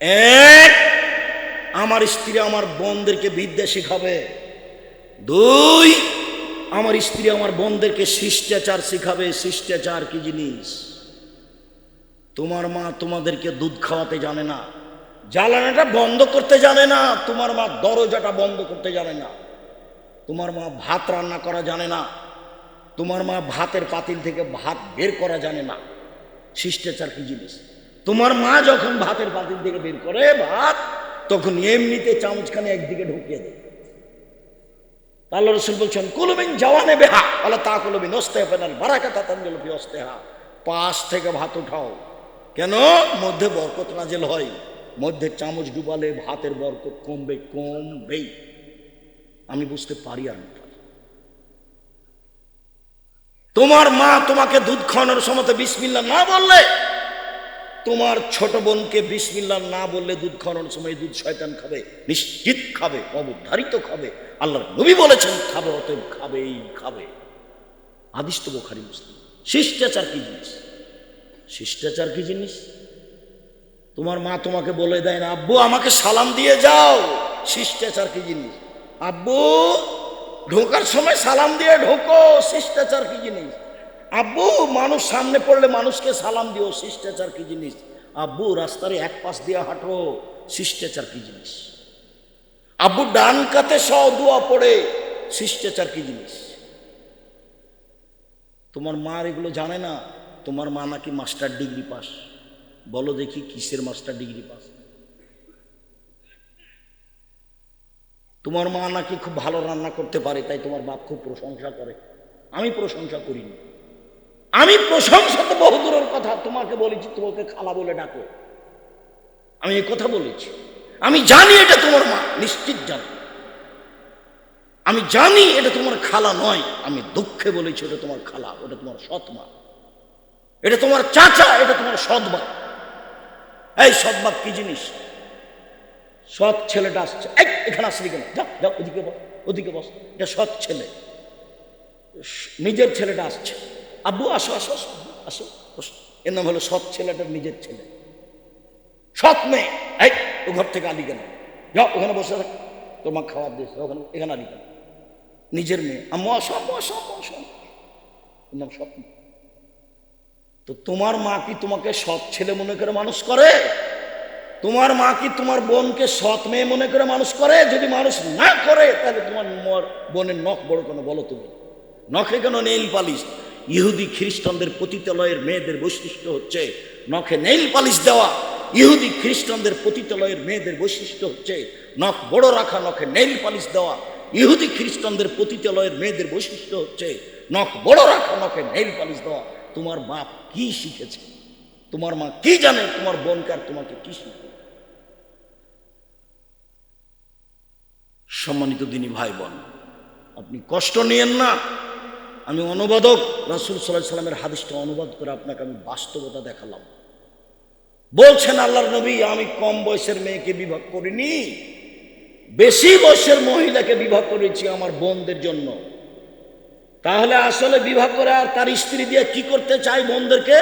এক, আমার স্ত্রী আমার বোনদেরকে বিদ্যা শিখাবে। দুই, আমার স্ত্রী আমার বোনদেরকে শিষ্টাচার শিখাবে। শিষ্টাচার কি জিনিস? তোমার মা তোমাদেরকে দুধ খাওয়াতে জানে না, জ্বালানাটা বন্ধ করতে জানে না, তোমার মা দরজাটা বন্ধ করতে জানে না, তোমার মা ভাত রান্না করা জানে না, তোমার মা ভাতের পাতিল থেকে ভাত বের করা জানে না। শিষ্টাচার কি জিনিস? তোমার মা যখন ভাতের পাতিল দিকে বের করে ভাত, তখন এমনিতে চামচখানে একদিকে ঢুকিয়ে দেয়। আল্লাহ রসুল বলছেন, কুলমিন জওয়ানে বেহা, আল্লাহ তা কুলমিন অস্তে ফেনাল বারাকা তাতাঞ্জল ফি অস্তেহা পাশ থেকে ভাত উঠাও। কেন? মধ্যে বরকত নাজেল হয়। মধ্যে চামচ ডুবালে ভাতের বরকত কমবে, কমবেই। আমি বুঝতে পারি আর না। তোমার মা তোমাকে দুধ খাওয়ানোর সময় বিসমিল্লা না বললে তোমার ছোট বোনকে বিসমিল্লা না বললে দুধ খাওয়ানোর সময় দুধ শয়তান খাবে, নিশ্চিত খাবে, অবধারিত খাবে। আল্লাহ নবী বলেছেন, খাবে অতএব খাবেই খাবে। আদিস তো বোখারি মুসলিম। শিষ্টাচার কি জিনিস? শিষ্টাচার কি জিনিস? তোমার মা তোমাকে বলে দেয় না, আব্বু, আমাকে সালাম দিয়ে যাও। শিষ্টাচার কি জিনিস? আব্বু, ঢোকার সময় সালাম দিয়ে ঢোকো। শিষ্টাচার কি জিনিস? আব্বু, মানুষ সামনে পড়লে মানুষকে সালাম দিও, শিষ্টাচার কি জিনিস? আব্বু, রাস্তার এক পাশ দিয়ে হাঁটো, শিষ্টাচার কি জিনিস? আব্বু, ডান কাতে সহ পড়ে, শিষ্টাচার কি জিনিস? তোমার মা এগুলো জানে না? তোমার মা নাকি মাস্টার ডিগ্রি পাস? বলো দেখি কিসের মাস্টার ডিগ্রি পাস? তোমার মা নাকি খুব ভালো রান্না করতে পারে, তাই তোমার বাপ খুব প্রশংসা করে। আমি প্রশংসা করিনি। আমি প্রশংসা বহুদূরের কথা তোমাকে বলেছি, তোমাকে খালা বলে ডাকো। আমি এই কথা বলেছি। আমি জানি এটা তোমার মা, নিশ্চিত জানি। আমি জানি এটা তোমার খালা নয়, আমি দুঃখে বলেছি এটা তোমার খালা, ওটা তোমার সৎ মা। এটা তোমার চাচা, এটা তোমার সৎমা এই সৎমা কি জিনিস? সৎ ছেলেটা আসছে। এই, এখানে আসলি কেন? যা যা, ওদিকে ওদিকে বস। এটা সৎ ছেলে। নিজের ছেলেটা আসছে। আব্বু, আসো আসো আসো আসো। এর নাম হলো সৎ ছেলেটার নিজের ছেলে। সৎ মেয়ে। এই, ও ঘর থেকে আলি কেন? যাও, ওখানে বসে থাক। তোমার খাবার দিয়েছে ওখানে, এখানে আলি কেন? নিজের মেয়ে। আম্মু, আসো আম্মু আসো আম্মু, আসো। এর নাম সৎ মেয়ে। তো তোমার মা কি তোমাকে সৎ ছেলে মনে করে মানুষ করে? তোমার মা কি তোমার বোনকে সৎ মেয়ে মনে করে মানুষ করে? যদি মানুষ না করে, তাহলে তোমার মর- বোনের নখ বড় কেন বলো তুমি? নখে কেন নেইল পালিশ? ইহুদি খ্রিস্টানদের পতিতালয়ের মেয়েদের বৈশিষ্ট্য হচ্ছে নখে নেইল পালিশ দেওয়া। ইহুদি খ্রিস্টানদের পতিতালয়ের মেয়েদের বৈশিষ্ট্য হচ্ছে নখ বড় রাখা, নখে নেইল পালিশ দেওয়া। ইহুদি খ্রিস্টানদের পতিতালয়ের মেয়েদের বৈশিষ্ট্য হচ্ছে নখ বড় রাখা, নখে নেইল পালিশ দেওয়া। তোমার বাপ কি শিখেছে? তোমার মা কি জানে? তোমার বোনকে আর তোমাকে কি শিখবে সম্মানিত দিনী ভাই বোন, আপনি কষ্ট নিয়েন না। আমি অনুবাদক, রাসুল সাল্লাহ সাল্লামের হাদিসটা অনুবাদ করে আপনাকে আমি বাস্তবতা দেখালাম। বলছেন আল্লাহর নবী, আমি কম বয়সের মেয়েকে বিভাগ করিনি, বেশি বয়সের মহিলাকে বিবাহ করেছি আমার বোনদের জন্য। তাহলে আসলে বিবাহ করে আর তার স্ত্রী দিয়ে কি করতে চাই বোনদেরকে?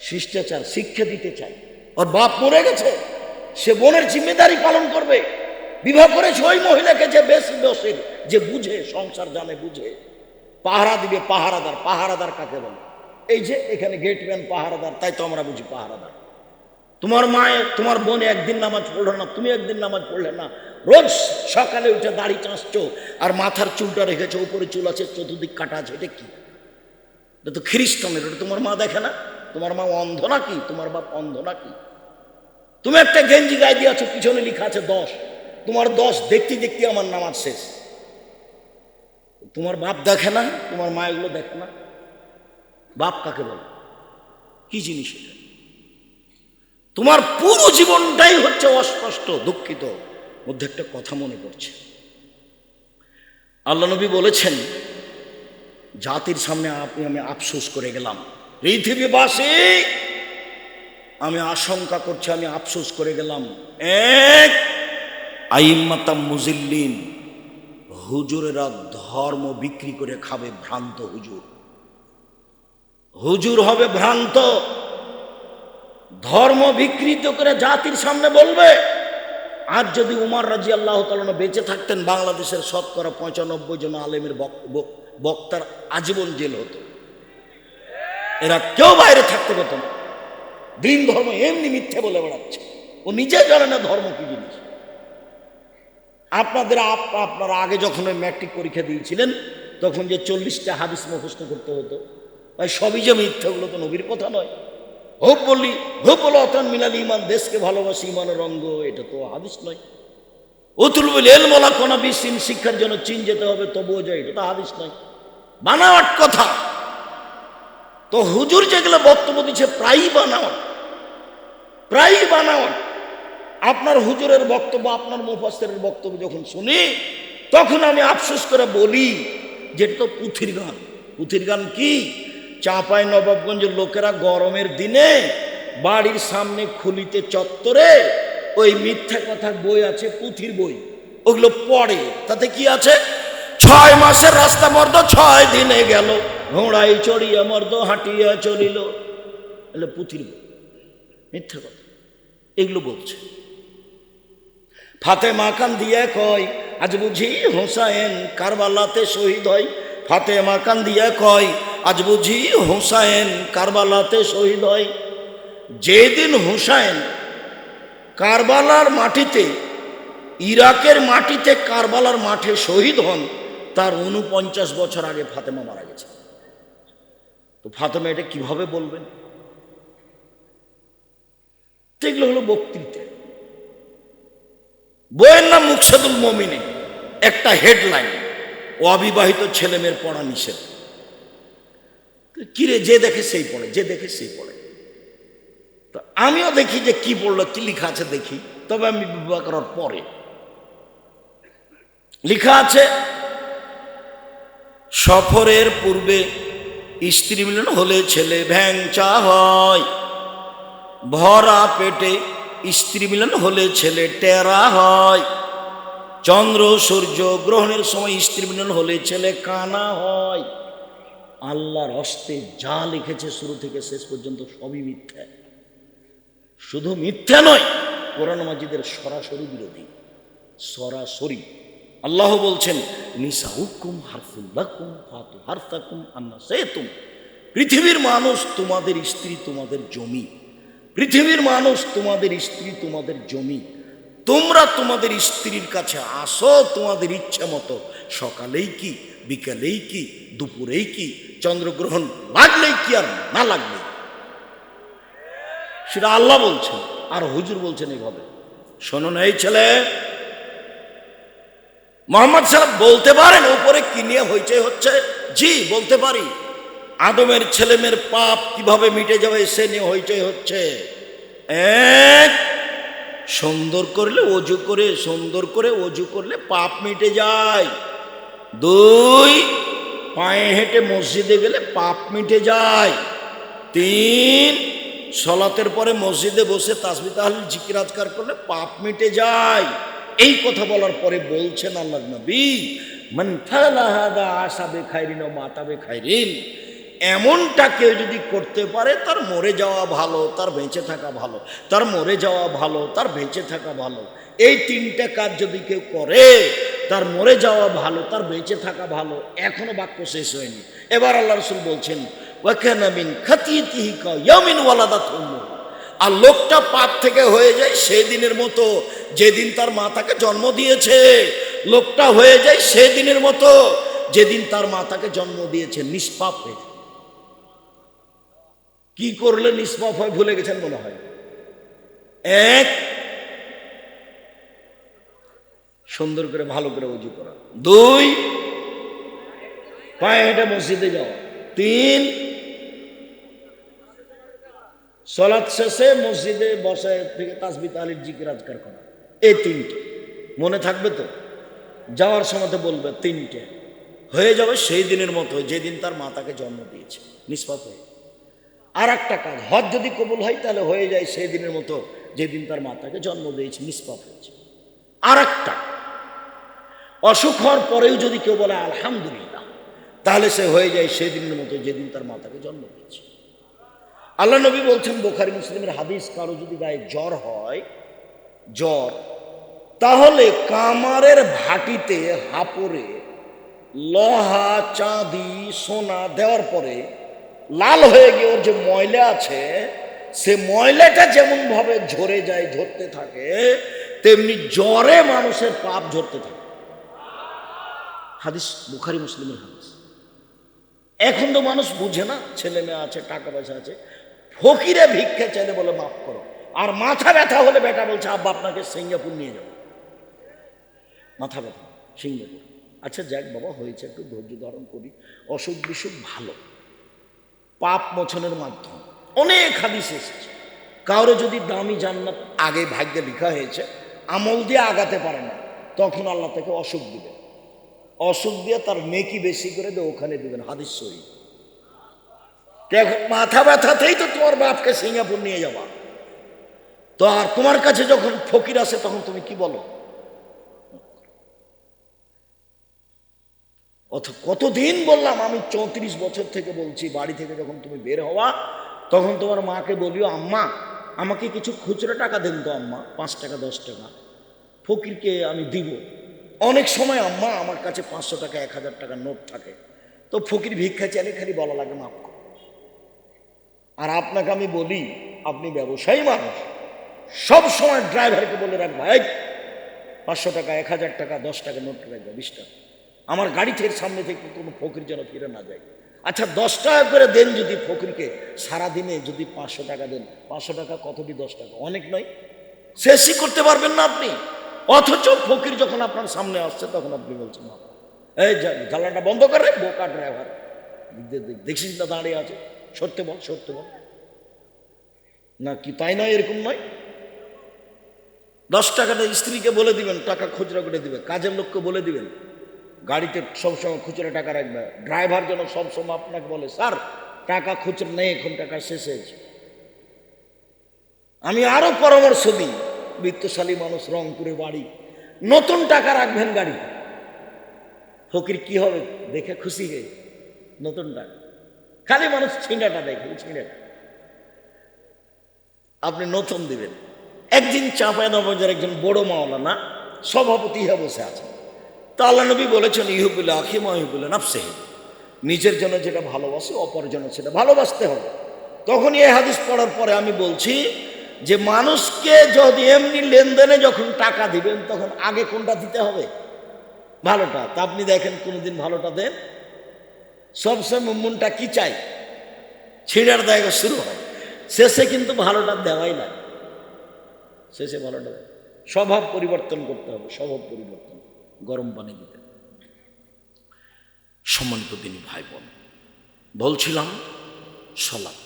শিষ্টাচার, শিক্ষা দিতে চাই। ওর বাপ মরে গেছে, সে বোনের জিম্মেদারি পালন করবে। বিবাহ করেছে ওই মহিলাকে যে বেশি বসে যে বুঝে, সংসার জানে, বুঝে। পাহারা দিবে পাহারাদার পাহারাদার কাকে বলে? এই যে এখানে গেটম্যান পাহারাদার, তাই তো আমরা বুঝি পাহারাদার। তোমার মায়ের, তোমার বোন একদিন নামাজ পড়ল না, তুমি একদিন নামাজ পড়লে না। রোজ সকালে উঠে দাড়ি চাঁচছো আর মাথার চুলটা রেখেছো, উপরে চুল আছে, চতুর্দিক কাটা আছে, এটা কি? এটা তো খ্রিস্টানের এটা তোমার মা দেখে না? তোমার মা অন্ধ নাকি? তোমার বাপ অন্ধ নাকি? তুমি একটা গেঞ্জি গায়ে দিয়ে আছো পিছনে লেখা আছে দশ। তোমার দশ দেখতে দেখতে আমার নামাজ শেষ। তোমার বাপ দেখে না, তোমার মা এগুলো দেখে না। বাপ কাকে বলে? কি জিনিস এটা? তোমার পুরো জীবনটাই হচ্ছে অস্পষ্ট, দুঃখিত। মধ্যে একটা কথা মনে পড়ছে। আল্লাহ নবী বলেছেন, জাতির সামনে আপনি, আমি আফসোস করে গেলাম। পৃথিবীবাসী, আমি আশঙ্কা করছি, আমি আফসোস করে গেলাম। এক, আইম্মাতাম মুজিল্লিন। হুজুরেরা ধর্ম বিক্রি করে খাবে ভ্রান্ত হুজুর। হুজুর হবে ভ্রান্ত। ধর্ম বিকৃত করে জাতির সামনে বলবে। আর যদি উমার রাজি আল্লাহ বেঁচে থাকতেন, বাংলাদেশের শতকরা পঁচানব্বই জন আলেমের বক- বক- বক্তার আজীবন জেল হতো। এরা কেউ বাইরে থাকতে পেত না। দিন ধর্ম এমনি মিথ্যে বলে বেড়াচ্ছে। ও নিজে জানে না ধর্ম কি জিনিস। আপনাদের আপ- আপনারা আগে যখন ওই ম্যাট্রিক পরীক্ষা দিয়েছিলেন, তখন যে চল্লিশটা হাদিস মুখস্থ করতে হতো। ভাই, সবই যে মিথ্যাগুলো তো নবীর কথা নয়। হোপ বললি হোপ বলো, অতন মিলাল ইমান দেশকে ভালোবাসি ইমানের রঙ্গ এটা তো হাদিস নয়। অতুল বলি এলমলা কোনা বিসিন শিক্ষার জন্য চীন যেতে হবে, তবুও যায়, এটা তো হাদিস নয়। বানাওয়াট কথা। তো হুজুর যেগুলো বক্তব্য দিচ্ছে, প্রায়ই বানাওয়াট। প্রায়ই বানাওয়াট। আপনার হুজুরের বক্তব্য, আপনার মুফাস্তের বক্তব্য যখন শুনি, তখন আমি আফসোস করে বলি যে এটা তো পুথির গান। পুথির গান কি? চাঁপাই নবাবগঞ্জের লোকেরা গরমের দিনে বাড়ির সামনে খুলিতে চত্বরে ওই মিথ্যা কথার বই আছে, পুথির বই। ওগুলো পড়ে, তাতে কি আছে? ছয় মাসের রাস্তা মর্দ, ছয় দিনে গেল ঘোড়াই চড়িয়া মর্দ, হাঁটিয়া চলিল। পুথির বই। মিথ্যা কথা। এগুলো বলছে। ফাতে মাকান দিয়ে কয়, আজ বুঝি হোসায়েন কারবালাতে শহীদ হয়? ফাতে মাকান দিয়ে কয়, আজ বুঝি হোসায়েন কারবালাতে শহীদ হয়। যেদিন হোসায়েন কারবালার মাটিতে, ইরাকের মাটিতে কারবালার মাঠে শহীদ হন, তার উনপঞ্চাশ বছর আগে ফাতেমা মারা গেছে। তো ফাতেমা এটা কীভাবে বলবেন? এগুলো হলো বক্তৃতা। বইয়ের নাম মুকসাদুল মমিনে, একটা হেডলাইন, অবিবাহিত ছেলে মেয়ের পড়া নিষেধ। কিরে, যে দেখে সেই পড়ে, যে দেখে সেই পড়ে। তো আমিও দেখি যে কি পড়ল, কি লেখা আছে দেখি, তবে আমি বিবাহ করার পরে। লেখা আছে, সফরের পূর্বে স্ত্রী মিলন হলে ছেলে ভ্যাংচা হয়, ভরা পেটে স্ত্রী মিলন হলে ছেলে টেরা হয়। চন্দ্র, সূর্য গ্রহণের সময় স্ত্রী মিলন হলে ছেলে কানা হয়। আল্লাহর হস্তে যা লিখেছে শুরু থেকে শেষ পর্যন্ত সবই মিথ্যা। শুধু মিথ্যা নয়, কোরআন মাজিদের সরাসরি বিরোধী। সরাসরি। আল্লাহ বলছেন নিসা হুকুম হারফুল্লাকুম ফাতু হারফাকুম আন্না সেতুম। পৃথিবীর মানুষ তোমাদের স্ত্রী তোমাদের জমি। পৃথিবীর মানুষ তোমাদের স্ত্রী, তোমাদের জমি। তোমরা তোমাদের স্ত্রীর কাছে আসো, তোমাদের ইচ্ছা মতো। সকালেই কি, বিকালেই কি, দুপুরেই কি, চন্দ্রগ্রহণ লাগলেই কি আর না কি। সেটা আল্লাহ বলছেন, আর হুজুর বলছেন এইভাবে। শোনো না এই ছেলে, মোহাম্মদ সাহেব বলতে পারেন, উপরে কি নিয়ে হইচই হচ্ছে? জি, বলতে পারি। আদমের ছেলেমেয়ের পাপ কীভাবে মিটে যাবে সে নিয়ে হইচই হচ্ছে। এক, সুন্দর করলে অজু করে, সুন্দর করে অজু করলে পাপ মিটে যায়। দুই, পায়ে হেঁটে মসজিদে গেলে পাপ মিটে যায়। তিন, সলাতের পরে মসজিদে বসে তাসবি তাহলে জিকিরাজকার করলে পাপ মিটে যায়। এই কথা বলার পরে বলছেন আল্লাহ নবী, মান ফালা হাদা আসাবে খাইরিন ও মাতাবে খাইরিন। এমনটা কেউ যদি করতে পারে, তার মরে যাওয়া ভালো, তার বেঁচে থাকা ভালো, তার মরে যাওয়া ভালো, তার বেঁচে থাকা ভালো। এই তিনটা কাজ যদি কেউ করে, তার মরে যাওয়া ভালো, তার বেঁচে থাকা ভালো, এখনও বাক্য শেষ হয়নি। এবার আল্লাহ রসুল বলছেন উম্মুহু। আর লোকটা পাপ থেকে হয়ে যায় সেদিনের মতো, যেদিন তার মা তাকে জন্ম দিয়েছে। লোকটা হয়ে যায় সেদিনের মতো, যেদিন তার মা তাকে জন্ম দিয়েছে নিষ্পাপ হয়ে কি করলে নিষ্পাপ হয় ভুলে গেছেন মনে হয়? এক, সুন্দর করে ভালো করে উজু করা। দুই, পায়ে হেঁটে মসজিদে যাওয়া। তিন, সলাৎ শেষে মসজিদে বসে থেকে তাসবি তালির জিকির, আজকার করা। এই তিনটে। মনে থাকবে তো? যাওয়ার সময় বলবে তিনটে। হয়ে যাবে সেই দিনের মতো, যেদিন তার মাতাকে জন্ম দিয়েছে। নিষ্পাপ হয়ে। আর একটা কাজ, হজ যদি কবুল হয় তাহলে হয়ে যায় সেই দিনের মতো যেদিন তার মা তাকে জন্ম দিয়েছে নিষ্পাপ হয়েছে। আর একটা, অসুখ হওয়ার পরেও যদি কেউ বলে আলহামদুলিল্লাহ, তাহলে সে হয়ে যায় সেদিনের মতো যেদিন তার মা তাকে জন্ম দিয়েছে। আল্লাহ নবী বলছেন, বোখারি মুসলিমের হাদিস, কারও যদি গায়ে জ্বর হয়, জ্বর, তাহলে কামারের ভাটিতে হাপড়ে লোহা, চাঁদি, সোনা দেওয়ার পরে লাল হয়ে গিয়ে ওর যে ময়লা আছে, সে ময়লাটা যেমন ভাবে ঝরে যায়, ঝরতে থাকে, তেমনি জ্বরে মানুষের পাপ ঝরতে থাকে। হাদিস, বুখারি, মুসলিমের হাদিস। এখন তো মানুষ বুঝে না, ছেলে মেয়ে আছে, টাকা পয়সা আছে, ফকিরে ভিক্ষা চাইলে বলে, মাফ করো। আর মাথা ব্যথা হলে বেটা বলছে, আব্বা, আপনাকে সিঙ্গাপুর নিয়ে যাব। মাথা ব্যথা, সিঙ্গাপুর। আচ্ছা যাক বাবা, হয়েছে, একটু ধৈর্য ধারণ করি। অসুখ বিসুখ ভালো। পাপ মোচনের মাধ্যম। অনেক হাদিস এসেছে। কারও যদি দামি জান্নাত আগে ভাগ্যে লেখা হয়েছে, আমল দিয়ে আগাতে পারে না, তখন আল্লাহ তাকে অসুখ দিবে অসুখ দিয়ে তার নেকি বেশি করে দিয়ে ওখানে দিবেন, হাদিস সহি। মাথা ব্যথাতেই তো তোমার বাপকে সিঙ্গাপুর নিয়ে যাবা তো আর তোমার কাছে যখন ফকির আসে, তখন তুমি কি বলো? অথ কতদিন বললাম, আমি চৌত্রিশ বছর থেকে বলছি, বাড়ি থেকে যখন তুমি বের হওয়া, তখন তোমার মাকে বলিও, আম্মা, আমাকে কিছু খুচরো টাকা দেন তো আম্মা, পাঁচ টাকা, দশ টাকা। ফকিরকে আমি দিব। অনেক সময় আম্মা আমার কাছে পাঁচশো টাকা, এক হাজার টাকা নোট থাকে। তো ফকির ভিক্ষা চাইলে খালি বলা লাগে, মাফ কর। আর আপনাকে আমি বলি, আপনি ব্যবসায়ী মানুষ। সব সময় ড্রাইভারকে বলে রাখবা এই পাঁচশো টাকা, এক হাজার টাকা, দশ টাকা নোট রাখবা বিশ টাকা। আমার গাড়ি থেকে সামনে থেকে কোনো ফকির যেন ফিরে না যায়। আচ্ছা দশ টাকা করে দেন যদি ফকিরকে। সারাদিনে যদি পাঁচশো টাকা দেন, পাঁচশো টাকা কতটি দশ টাকা? অনেক নয়। শেষই করতে পারবেন না আপনি। অথচ ফকির যখন আপনার সামনে আসছে, তখন আপনি বলছেন এই জ্বালাটা বন্ধ করে বোকা ড্রাইভার দেখছিস না দাঁড়িয়ে আছে। সত্যি বল সত্যি বল। না কি তাই নয়, এরকম নয়। দশ টাকাটা স্ত্রীকে বলে দিবেন, টাকা খুচরা করে দিবে, কাজের লোককে বলে দিবেন। গাড়িতে সবসময় খুচরা টাকা রাখবে। ড্রাইভার যেন সবসময় আপনাকে বলে, স্যার, টাকা খুচরা নেই, এখন টাকা শেষ হয়েছে আমি আরও পরামর্শ দিই বৃত্তশালী মানুষ, রংপুরে বাড়ি, নতুন টাকা রাখবেন গাড়ি ফকির, কি হবে? দেখে খুশি হয়ে নতুন টাকা। খালি মানুষ ছিঁড়াটা দেখে, ছিঁড়াটা। আপনি নতুন দিবেন। একদিন চাপায় নবাজার একজন বড় মাওলানা সভাপতি হয়ে বসে আছে তা আল্লাহ নবী বলেছেন ইহুবুল্লাহ আখিমা ইহুবুল্লাহ নাফসে নিজের জন্য যেটা ভালোবাসে, অপর জন্য সেটা ভালোবাসতে হবে। তখন এই হাদিস পড়ার পরে আমি বলছি যে, মানুষকে যদি এমনি লেনদেনে যখন টাকা দিবেন, তখন আগে কোনটা দিতে হবে? ভালোটা। তা আপনি দেখেন কোনোদিন ভালোটা দেন? সবসময় মনটা কি চাই? ছিঁড়ার দেখা শুরু হয়। শেষে কিন্তু ভালোটা দেওয়াই লাগে। শেষে ভালোটা স্বভাব পরিবর্তন করতে হবে, স্বভাব পরিবর্তন। গরম পানি দিতে সম্মানিত তিনি ভাই বোন বলছিলাম সলাপ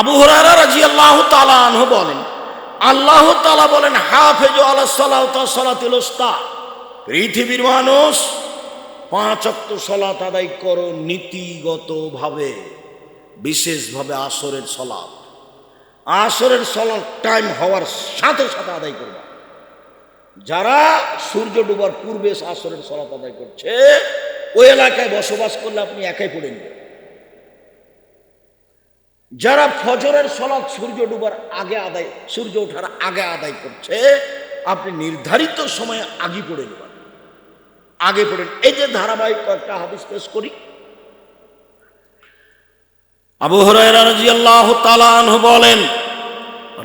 আবু হরারা রাজি আল্লাহ তালাহ বলেন, আল্লাহ তালা বলেন, হাফেজ আল্লাহ সালাহ সালাতুল পৃথিবীর মানুষ পাঁচ সলাত আদায় করো নীতিগতভাবে, বিশেষভাবে আসরের সলাপ আসরের সলার টাইম হওয়ার সাথে সাথে আদায় করবা। যারা সূর্য ডুবার পূর্বে আসরের সলাপ আদায় করছে, ওই এলাকায় বসবাস করলে আপনি একাই পড়ে নেবেন। যারা ফজরের সলাপ সূর্য ডুবার আগে আদায়, সূর্য ওঠার আগে আদায় করছে, আপনি নির্ধারিত সময়ে আগে পড়ে নেবেন। আগে পড়েন এই যে ধারাবাহিক কয়েকটা হাদিস পেশ করি। আবু হরাইরাজিয়াল্লাহ তালান বলেন,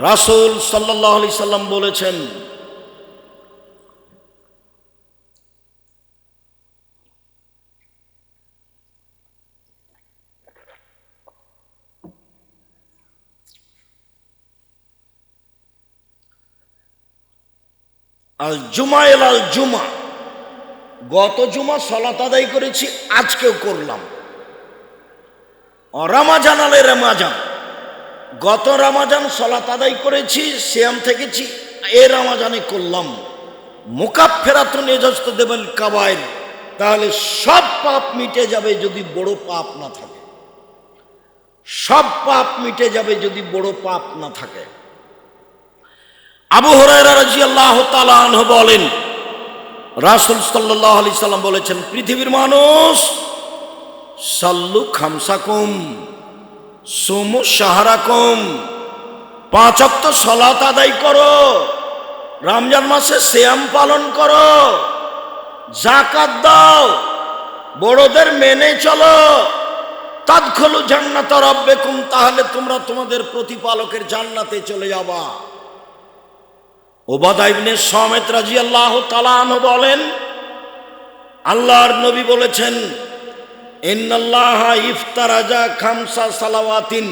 রাসুল সাল্লাহ আলি সাল্লাম বলেছেন আল জুমা এল আল জুমা। গত জুমা সলাত আদায় করেছি, আজকেও করলাম। রামাজান আলে রামাজান। গত রামাজান সলাত আদায় করেছি শ্যাম থেকেছি, এ রামাজানে করলাম। মোকাফেরাত নেজস্ত দেবেন কাবাইল তাহলে সব পাপ মিটে যাবে যদি বড় পাপ না থাকে। সব পাপ মিটে যাবে যদি বড় পাপ না থাকে। আবু হরাইরা রাজি আল্লাহ তালাহ বলেন, রাসুল সাল্লাহ আলি সাল্লাম বলেছেন, পৃথিবীর মানুষ, সাল্লু খামসাকুম, সুমু সাহারাকম পাঁচ অক্ত সলাত আদায় করো, রমজান মাসে শ্যাম পালন করো জাকাত দাও, বড়দের মেনে চলো, তাদখলু জান্নাত রব্বেকুম, তাহলে তোমরা তোমাদের প্রতিপালকের জান্নাতে চলে যাবা। ওবাদা ইবনে সমেত রাজিয়াল্লাহু তাআলা আনহু বলেন, আল্লাহর নবী বলেছেন, ইন্নাল্লাহ ইফতারাজা খামসা সালাওয়াতিন।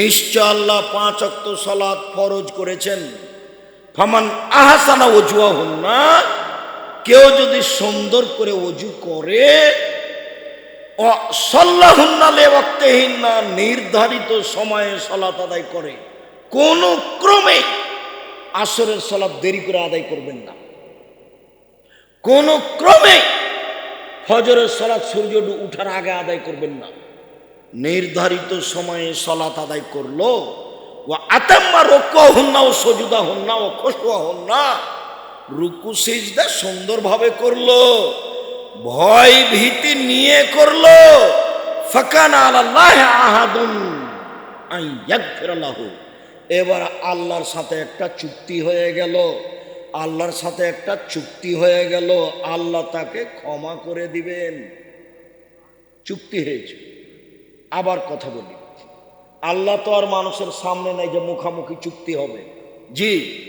নিশ্চয় আল্লাহ পাঁচ অক্ত সালাত ফরজ করেছেন। ফামান আহাসানা ওজুয়া হন না কেউ যদি সুন্দর করে অজু করে নির্ধারিত সময়ে সলাত আদায় করে। কোন ক্রমে আসরের সলাপ দেরি করে আদায় করবেন না। কোন ক্রমে ফজরের সলাৎ সূর্য উঠার আগে আদায় করবেন না। নির্ধারিত সময়ে সলাত আদায় করল। ও আতাম্মা রক্ষ হন না ও সজুদা হন না ও খসুয়া হন না রুকু, সিজদা সুন্দরভাবে করল। ভয় ভীতি নিয়ে করল। ফাকান আল্লাহ আহাদুন আই ইয়াগফিরাল্লাহু এবার আল্লাহর সাথে একটা চুক্তি হয়ে গেল। আল্লাহর সাথে একটা চুক্তি হয়ে গেল। আল্লাহ তাকে ক্ষমা করে দিবেন। চুক্তি হয়েছে। আবার কথা বলি। আল্লাহ তো আর মানুষের সামনে নাই যে মুখামুখি চুক্তি হবে। জি,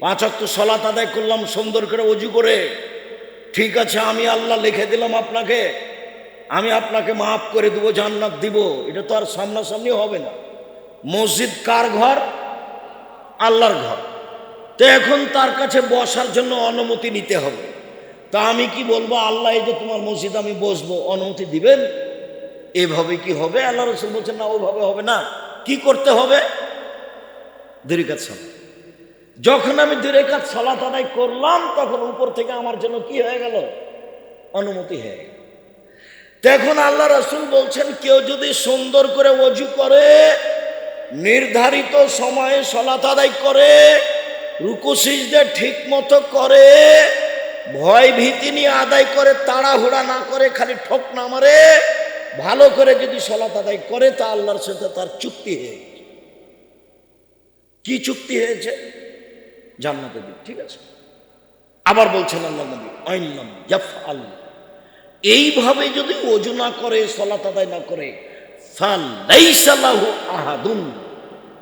পাঁচাত্তর সলাত আদায় করলাম সুন্দর করে অজু করে। ঠিক আছে, আমি আল্লাহ লিখে দিলাম আপনাকে। আমি আপনাকে মাফ করে দেবো, জান্নাত দিব। এটা তো আর সামনাসামনি হবে না। মসজিদ কার ঘর? আল্লাহর ঘর। তো এখন তার কাছে বসার জন্য অনুমতি নিতে হবে। তা আমি কি বলব? আল্লাহ এই যে তোমার মসজিদ আমি বসবো, অনুমতি দিবেন? এভাবে কি হবে? আল্লাহ রসুল বলছেন, না, ওভাবে হবে না। কি করতে হবে? দীর্ঘাত সালাত। যখন আমি দীর্ঘাত সালাত আদায় করলাম, তখন উপর থেকে আমার জন্য কি হয়ে গেল? অনুমতি হয়ে গেল। তখন আল্লাহ রসুল বলছেন, কেউ যদি সুন্দর করে অজু করে নির্ধারিত সময়ে সলাত আদায় করে, রুকু সিজদে ঠিক মতো করে, ভয় ভীতি নিয়ে আদায় করে, তাড়াহুড়া না করে, খালি ঠক না মারে, ভালো করে যদি সলাত আদায় করে, তা আল্লাহর সাথে তার চুক্তি হয়ে কি চুক্তি হয়েছে? জান্নাতে দিক ঠিক আছে? আবার বলছেন আল্লাহ জাফ এইভাবে যদি ওজনা করে সলাত আদায় না করে ফালাইসালাহু আহাদুন।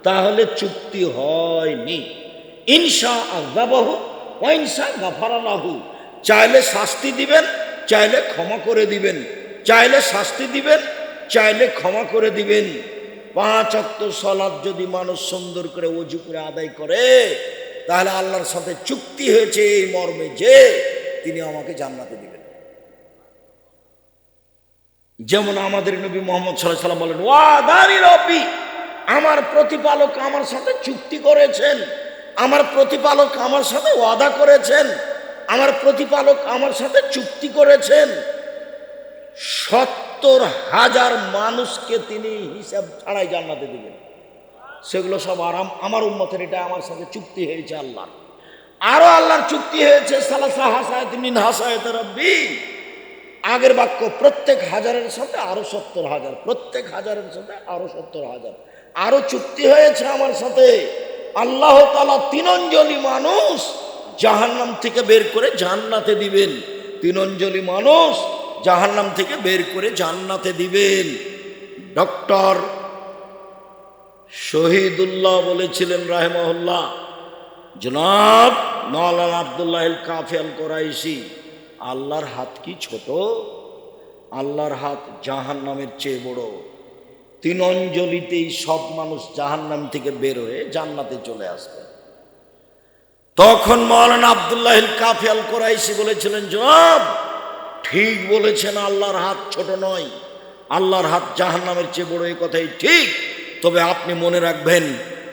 তাহলে চুক্তি হয়নি। ইনশা আজাবাহু ওয়াইনসা গাফারালাহু। চাইলে শাস্তি দিবেন, চাইলে ক্ষমা করে দিবেন। চাইলে শাস্তি দিবেন, চাইলে ক্ষমা করে দিবেন। পাঁচ অক্ত সলাদ যদি মানুষ সুন্দর করে অজু করে আদায় করে, তাহলে আল্লাহর সাথে চুক্তি হয়েছে এই মর্মে যে তিনি আমাকে জান্নাতে দিবেন। যেমন আমাদের নবী মোহাম্মদ সাল্লাহ সাল্লাম বলেন, ওয়াদানি রব্বি। আমার প্রতিপালক আমার সাথে চুক্তি করেছেন। আমার প্রতিপালক আমার সাথে ওয়াদা করেছেন। আমার প্রতিপালক আমার সাথে চুক্তি করেছেন। সত্তর হাজার মানুষকে তিনি হিসাব ছাড়াই জান্নাতে দিবেন। সেগুলো সব আরাম, আমার উন্মতের এটা আমার সাথে চুক্তি হয়েছে আল্লাহর। আরও আল্লাহর চুক্তি হয়েছে, সালাসা রব্বি। আগের বাক্য, প্রত্যেক হাজারের সাথে আরও সত্তর হাজার, প্রত্যেক হাজারের সাথে আরও সত্তর হাজার। আরও চুক্তি হয়েছে আমার সাথে। আল্লাহ তালা তিনঞ্জলি মানুষ জাহান্নাম থেকে বের করে জান্নাতে দিবেন। তিনঞ্জলি মানুষ জাহান্নাম থেকে বের করে জান্নাতে দিবেন। ডক্টর শহীদুল্লাহ বলেছিলেন রাহেমহল্লা জনাব মৌলানা আবদুল্লাহ কাফিয়াল করাইশি, আল্লাহর হাত কি ছোট? আল্লাহর হাত জাহান নামের চেয়ে বড়। তিন অঞ্জলিতেই সব মানুষ জাহান নাম থেকে বের হয়ে জান্নাতে চলে আসবে। তখন মৌলানা আবদুল্লাহ কাফিয়াল কোরাইশি বলেছিলেন, জনাব, ঠিক বলেছেন, আল্লাহর হাত ছোট নয়। আল্লাহর হাত জাহান নামের চেয়ে বড় এই কথাই ঠিক। তবে আপনি মনে রাখবেন,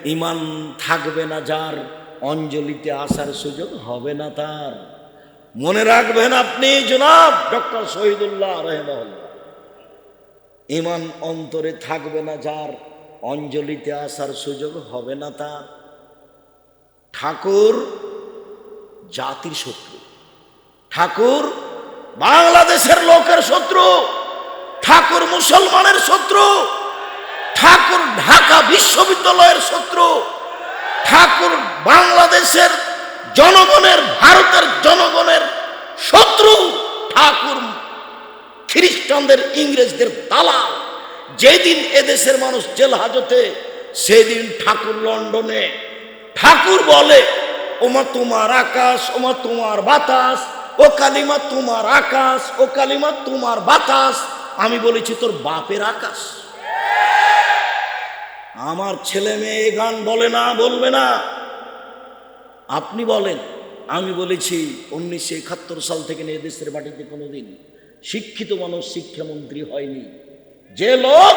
ইমান থাকবে না যার, অঞ্জলিতে আসার সুযোগ হবে না তার। মনে রাখবেন আপনি, জনাব, ডক্টর শহীদুল্লাহ রহমহল্লা ইমান অন্তরে থাকবে না যার, অঞ্জলিতে আসার সুযোগ হবে না তার। ঠাকুর জাতির শত্রু। ঠাকুর বাংলাদেশের লোকের শত্রু। ঠাকুর মুসলমানের শত্রু। ঠাকুর ঢাকা বিশ্ববিদ্যালয়ের শত্রু। ঠাকুর বাংলাদেশের জনগণের, ভারতের জনগণের শত্রু ঠাকুর খ্রিস্টানদের, ইংরেজদের দালাল। যেদিন এদেশের মানুষ জেল হাজতে, সেদিন ঠাকুর লন্ডনে। ঠাকুর বলে, ওমা তোমার আকাশ, ওমা তোমার বাতাস, ও কালিমা তোমার আকাশ, ও কালিমা তোমার বাতাস, আমি বলেছি তোর বাপের আকাশ। আমার ছেলে মেয়ে এ গান বলে না, বলবে না। আপনি বলেন, আমি বলেছি উনিশশো একাত্তর সাল থেকে নিয়ে দেশের মাটিতে কোনোদিন শিক্ষিত মানুষ শিক্ষামন্ত্রী হয়নি। যে লোক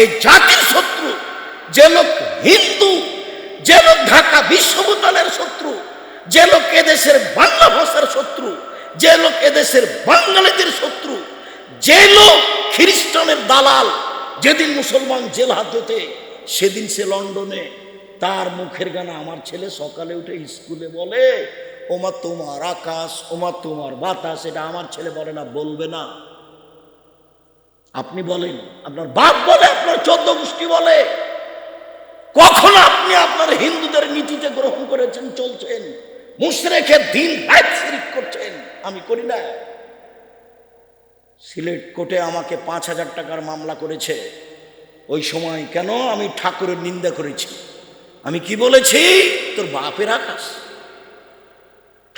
এই জাতির শত্রু, যে লোক হিন্দু, যে লোক ঢাকা বিশ্ববিদ্যালয়ের শত্রু, যে লোক এদেশের বাংলা ভাষার শত্রু, যে লোক এদেশের বাঙালিদের শত্রু, যে লোক খ্রিস্টানের দালাল, যেদিন মুসলমান জেল হাজতে সেদিন সে লন্ডনে, তার মুখের গানা আমার ছেলে সকালে উঠে স্কুলে বলে ওমা তোমার আকাশ, ওমা তোমার বাতাস, এটা আমার ছেলে বলে না, বলবে না। আপনি বলেন, আপনার বাপ বলে, আপনার চোদ্দ গোষ্ঠী বলে। কখন আপনি আপনার হিন্দুদের নীতিতে গ্রহণ করেছেন, চলছেন? মুশরেখে দিন করছেন, আমি করি না। সিলেট কোর্টে আমাকে পাঁচ হাজার টাকার মামলা করেছে। ওই সময় কেন আমি ঠাকুরের নিন্দা করেছি? আমি কি বলেছি? তোর বাপের আকাশ।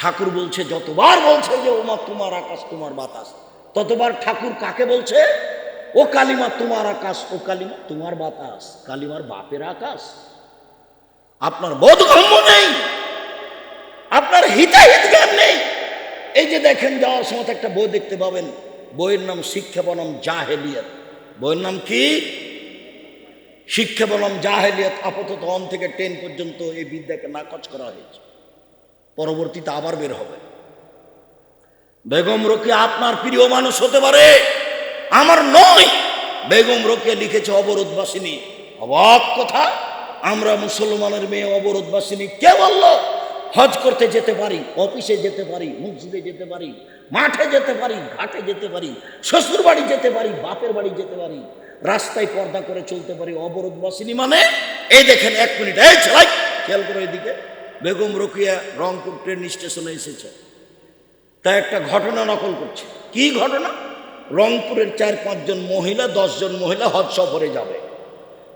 ঠাকুর বলছে, যতবার বলছে যে, ওমা তোমার আকাশ, তোমার বাতাস, ততবার ঠাকুর কাকে বলছে? ও কালিমা, তোমার আকাশ, ও কালিমা, তোমার বাতাস, কালিমার বাপের আকাশ। আপনার বোধগম্য নেই, আপনার হিতাহিত জ্ঞান নেই। এই যে দেখেন, যাওয়ার সময় একটা বই দেখতে পাবেন, বইয়ের নাম শিক্ষা বনাম জাহেলিয়াত। বইয়ের নাম কি? শিক্ষা বনাম জাহেলিয়াত, আপাতত অন থেকে টেন পর্যন্ত এই বিদ্যাকে নাকচ করা হয়েছে। পরবর্তীতে আবার বের হবে। বেগম রোকে আপনার প্রিয় মানুষ হতে পারে, আমার নয়। বেগম রোকে লিখেছে অবরোধবাসিনী। অবাক কথা, আমরা মুসলমানের মেয়ে অবরোধবাসিনী, কে বলল? হজ করতে যেতে পারি, অফিসে যেতে পারি, মসজিদে যেতে পারি, মাঠে যেতে পারি, ঘাটে যেতে পারি শ্বশুর বাড়ি যেতে পারি, বাপের বাড়ি যেতে পারি, রাস্তায় পর্দা করে চলতে পারি অবরোধবাসিনী মানে এই দেখেন এক মিনিট, এই ছেলাই খেয়াল করে এদিকে। বেগম রোকিয়া রংপুর ট্রেন স্টেশনে এসেছে। তা একটা ঘটনা নকল করছে। কি ঘটনা? রংপুরের চার পাঁচজন মহিলা দশজন মহিলা হজ সফরে যাবে।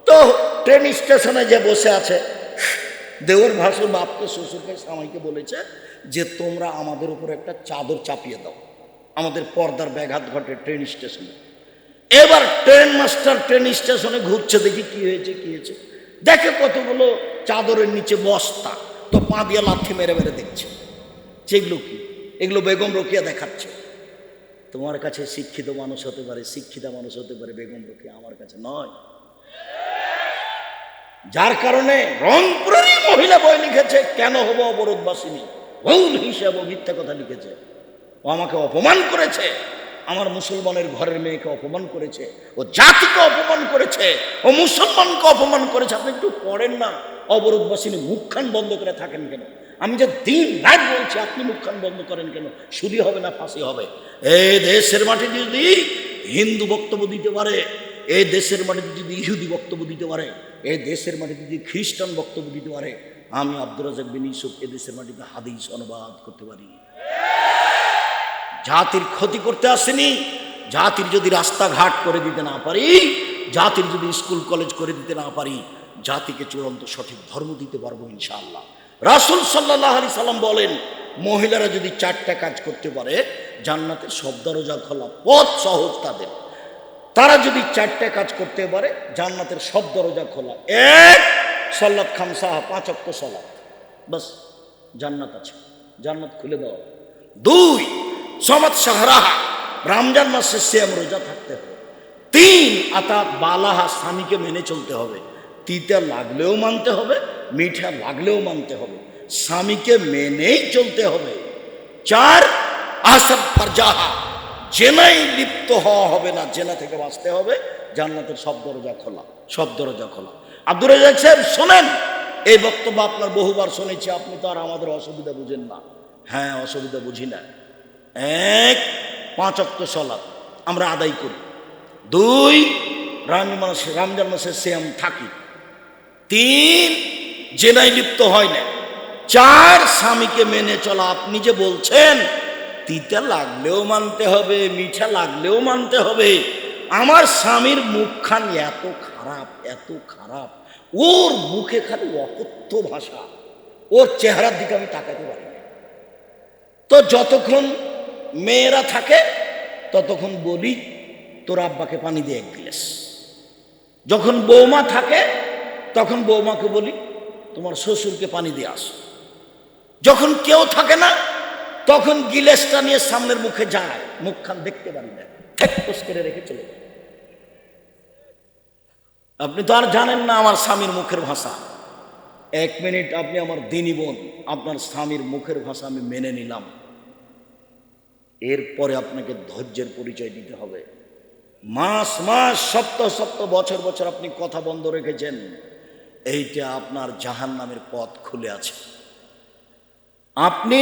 তো ট্রেন স্টেশনে যে বসে আছে, দেওর ভাসুর বাপকে, শ্বশুরকে, স্বামীকে বলেছে যে, তোমরা আমাদের উপর একটা চাদর চাপিয়ে দাও। আমাদের পর্দার ব্যাঘাত ঘটে ট্রেন স্টেশনে। এবার ট্রেন মাস্টার ট্রেন স্টেশনে ঘুরছে, দেখি কি হয়েছে কি হয়েছে। দেখে কতগুলো চাদরের নিচে বস্তা। তো পা দিয়ে লাথি মেরে মেরে দেখছে। যেগুলো কি? এগুলো বেগম রকিয়া দেখাচ্ছে। তোমার কাছে শিক্ষিত মানুষ হতে পারে, শিক্ষিতা মানুষ হতে পারে, বেগম রকিয়া আমার কাছে নয়। যার কারণে রংপুরেরই মহিলা বই লিখেছে, কেন হব অবরোধবাসিনী? ভুল হিসাবে মিথ্যা কথা লিখেছে। ও আমাকে অপমান করেছে। আমার মুসলমানের ঘরের মেয়েকে অপমান করেছে। ও জাতিকে অপমান করেছে। ও মুসলমানকে অপমান করেছে। আপনি একটু পড়েন না। অবরোধবাসিনী মুখখান বন্ধ করে থাকেন কেন? আমি যে দিন রাত বলছি, আপনি মুখখান বন্ধ করেন কেন? শুধু হবে না ফাঁসি হবে? এ দেশের মাটি যদি হিন্দু বক্তব্য দিতে পারে, এ দেশের মাটিতে যদি ইহুদি বক্তব্য দিতে পারে, এ দেশের মাটিতে যদি খ্রিস্টান বক্তব্য দিতে পারে, আমি আব্দুর রাজাক বিন ইউসুফ এ দেশের মাটিতে হাদিস অনুবাদ করতে পারি। জাতির ক্ষতি করতে আসেনি, জাতির যদি রাস্তাঘাট করে দিতে না পারি, জাতির যদি স্কুল কলেজ করে দিতে না পারি জাতিকে চূড়ান্ত সঠিক ধর্ম দিতে পারব ইনশাআল্লাহ। রাসুল সাল্লাহ আলি সাল্লাম বলেন, মহিলারা যদি চারটা কাজ করতে পারে, জান্নাতের সব দরজা খোলা পথ সহজ তাদের। তারা যদি চারটা কাজ করতে পারে, জান্নাতের সব দরজা খোলা। এক সল্লাত খান সাহা, পাঁচ অক্ট সলাত। বাস, জান্নাত আছে। জান্নাত খুলে দেওয়া দুই সমাজ সাহারাহা রমজান মাসে শ্যাম রোজা থাকতে হবে। তিন আতা বালাহা, স্বামীকে মেনে চলতে হবে। তিতা লাগলেও মানতে হবে, মিঠা লাগলেও মানতে হবে। স্বামীকে মেনেই চলতে হবে। চার, আসাদ ফারজাহা, জেনাই লিপ্ত হওয়া হবে না, জেনা থেকে বাঁচতে হবে। জান্নাতের সব দরজা খোলা, সব দরজা খোলা। আব্দুর রাজাক সাহেব, শোনেন, এই বক্তব্য আপনার বহুবার শুনেছি, আপনি তো আর আমাদের অসুবিধা বুঝেন না। হ্যাঁ অসুবিধা বুঝি না। এক, পাঁচ অক্ত সলাপ আমরা আদায় করি। দুই রমজান মাসে রমজান মাসে শ্যাম থাকি। তিন, জেনায় লিপ্ত হয় না। চার, স্বামীকে মেনে চলা, আপনি যে বলছেন, তিতা লাগলেও মানতে হবে, মিঠা লাগলেও মানতে হবে। আমার স্বামীর মুখখান এত খারাপ এত খারাপ। ওর মুখে খালি অকথ্য ভাষা। ওর চেহারার দিকে আমি তাকাতে পারি তো যতক্ষণ মেয়েরা থাকে, ততক্ষণ বলি, তোর আব্বাকে পানি দিয়ে এক গিলাস। যখন বৌমা থাকে তখন বৌমাকে বলি, তোমার শ্বশুরকে পানি দিয়ে আসো। যখন কেউ থাকে না, তখন গিলেসটা নিয়ে সামনের মুখে যায়, মুখখান দেখতে পারি না। করে রেখে চলে আপনি তো আর জানেন না আমার স্বামীর মুখের ভাষা। এক মিনিট আপনি আমার দিনী বোন, আপনার স্বামীর মুখের ভাষা আমি মেনে নিলাম। এরপরে আপনাকে ধৈর্যের পরিচয় দিতে হবে। মাস মাস, সপ্তাহ সপ্তাহ, বছর বছর আপনি কথা বন্ধ রেখেছেন। এইটা আপনার জাহান নামের পথ খুলে আছে। আপনি